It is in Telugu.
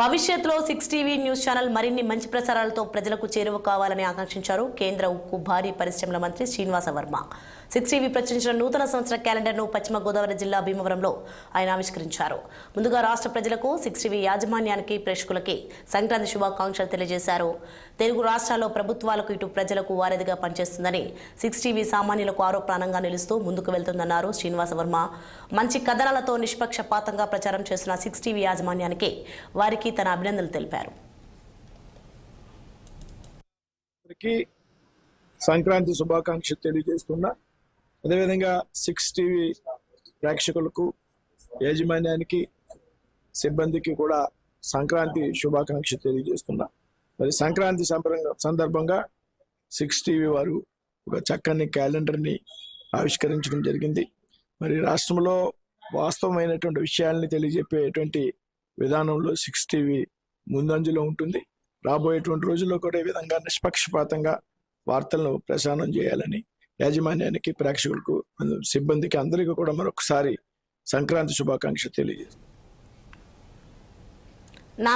భవిష్యత్తులో సిక్స్ టీవీ న్యూస్ ఛానల్ మరిన్ని మంచి ప్రసారాలతో ప్రజలకు చేరువ కావాలని ఆకాంక్షించారు కేంద్ర ఉక్కు భారీ పరిశ్రమల మంత్రి శ్రీనివాస వర్మ. సిక్స్ టీవీ ప్రచురించిన నూతన సంవత్సర క్యాలెండర్ను పశ్చిమ గోదావరి జిల్లా భీమవరంలో ఆయన ఆవిష్కరించారు. ముందుగా రాష్ట్ర ప్రజలకు సిక్స్ టీవీ యాజమాన్యానికి ప్రేక్షకులకి సంక్రాంతి శుభాకాంక్షలు తెలియజేశారు. తెలుగు రాష్ట్రాల్లో ప్రభుత్వాలకు ఇటు ప్రజలకు వారధిగా పనిచేస్తుందని సిక్స్ టీవీ సామాన్యులకు ఆరో ప్రాణంగా నిలుస్తూ ముందుకు వెళ్తుందన్నారు శ్రీనివాస వర్మ. మంచి కథనాలతో నిష్పక్షపాతంగా ప్రచారం చేస్తున్న సిక్స్ టీవీ యాజమాన్యానికి వారికి తన అభినందనలు తెలిపారు. సంక్రాంతి శుభాకాంక్షలు తెలియజేస్తున్నా. అదేవిధంగా సిక్స్ టీవీ ప్రేక్షకులకు యాజమాన్యానికి సిబ్బందికి కూడా సంక్రాంతి శుభాకాంక్షలు తెలియజేస్తున్నా. మరి సంక్రాంతి సందర్భంగా సిక్స్ టీవీ వారు ఒక చక్కని క్యాలెండర్ని ఆవిష్కరించడం జరిగింది. మరి రాష్ట్రంలో వాస్తవమైనటువంటి విషయాల్ని తెలియజెప్పేటువంటి విధానంలో సిక్స్ టీవీ ముందంజలో ఉంటుంది. రాబోయేటువంటి రోజుల్లో కూడా ఈ విధంగా నిష్పక్షపాతంగా వార్తలను ప్రసారం చేయాలని యాజమాన్యానికి ప్రేక్షకులకు సిబ్బందికి అందరికీ కూడా మరొకసారి సంక్రాంతి శుభాకాంక్ష తెలియజేస్తాను